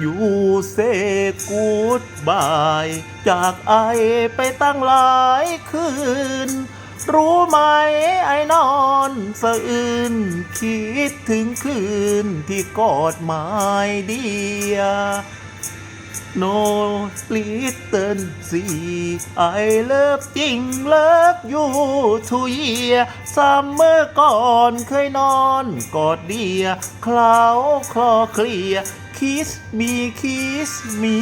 อยู่เซกูดบาย จากไอไปตั้งหลายคืน รู้ไหมไอนอนสะอื่น คิดถึงคืนที่กอดไม้เดีย No little see I love จริง love you to year ซัมเมอร์ก่อนเคยนอนกอดเดียคล้าคลอเคลีย kiss me kiss me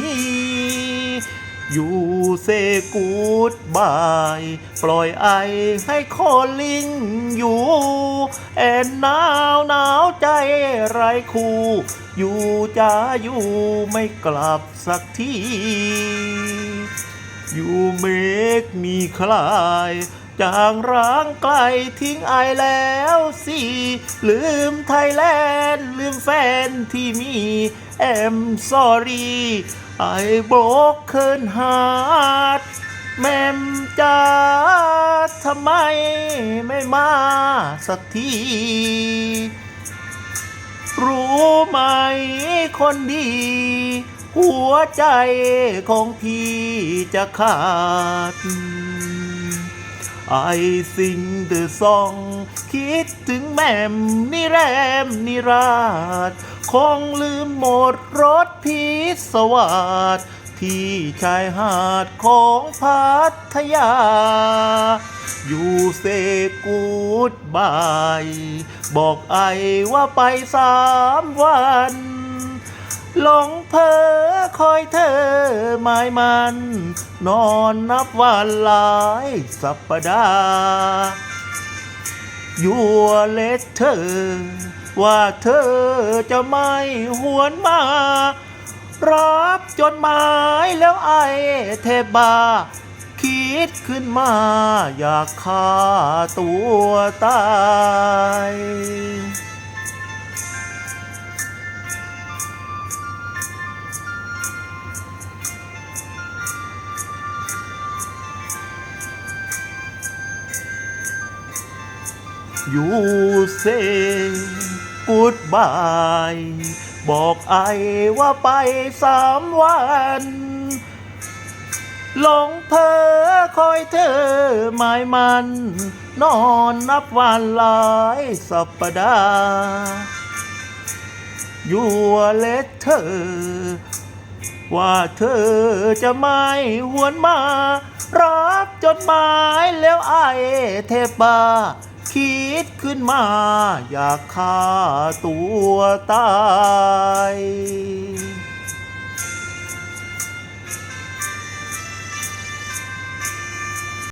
อยู่เซกูดบายปล่อยไอให้คอลิงอยู่ แอนหนาวหนาว ไร้คู่ อยู่จะอยู่ไม่กลับสักทีอยู่เมกมีคลายจางร้างไกลทิ้งไอแล้วสิลืมไทยแลนด์ลืมแฟนที่มี แอม sorry I broken heart แม่มจ้าทำไมไม่มาสักที รู้ไหมคนดี หัวใจของพี่จะขาดไอซิงเดอซองคิดถึงแม่มนิแรมนิราช คงลืมหมดรถพิศวาสดที่ชายหาดของพัทยา ยู่เซกูดบายบอกไอว่าไปสามวันหลงเพอคอยเธอหมายมัน นอนนับวันหลายสัปดาห์ยัวเลตเธอ ว่าเธอจะไม่หวนมา รับจดหมายแล้วไอเทบา คิดขึ้นมาอยากฆ่าตัวตายอยู่เซกูดบาย บอกไอว่าไปสามวัน หลงเพ้อคอยเธอหมายมัน นอนนับวันหลายสัปดาห์ยัวเลตเธอ ว่าเธอจะไม่หวนมา รับจดหมายแล้วไอเทปาคิดขึ้นมา อยากฆ่าตัวตาย